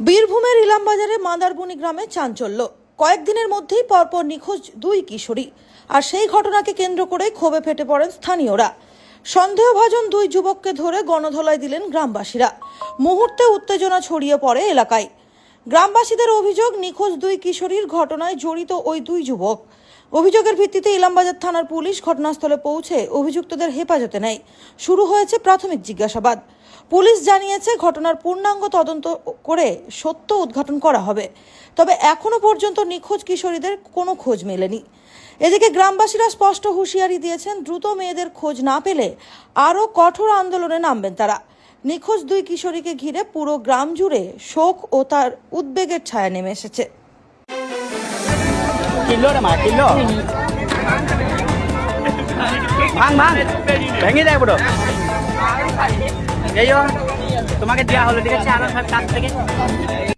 বীরভূমের ইলামবাজারে মাদারবুনি গ্রামে চাঞ্চল্য। কয়েকদিনের মধ্যেই পরপর নিখোঁজ দুই কিশোরী। আর সেই ঘটনাকে কেন্দ্র করে ক্ষোভে ফেটে পড়েন স্থানীয়রা। সন্দেহভাজন দুই যুবককে ধরে গণধোলায় দিলেন গ্রামবাসীরা। মুহূর্তে উত্তেজনা ছড়িয়ে পড়ে এলাকায়। গ্রামবাসীদের অভিযোগ, নিখোঁজ দুই কিশোরীর ঘটনায় জড়িত ওই দুই যুবক। অভিযোগের ভিত্তিতে ইলামবাজার থানার পুলিশ ঘটনাস্থলে পৌঁছে অভিযুক্তদের হেফাজতে নেয়। শুরু হয়েছে প্রাথমিক জিজ্ঞাসাবাদ। পুলিশ জানিয়েছে, ঘটনার পূর্ণাঙ্গ তদন্ত করে সত্য উদ্ঘাটন করা হবে। তবে এখনও পর্যন্ত নিখোঁজ কিশোরীদের কোনো খোঁজ মেলেনি। এদিকে গ্রামবাসীরা স্পষ্ট হুঁশিয়ারি দিয়েছেন, দ্রুত মেয়েদের খোঁজ না পেলে আরও কঠোর আন্দোলনে নামবেন তারা। নিখোঁজ দুই কিশোরীকে ঘিরে পুরো গ্রাম জুড়ে শোক ও তার উদ্বেগের ছায়া নেমে এসেছে। তোমাকে দেওয়া হলো, ঠিক আছে? আমার কাছ থেকে।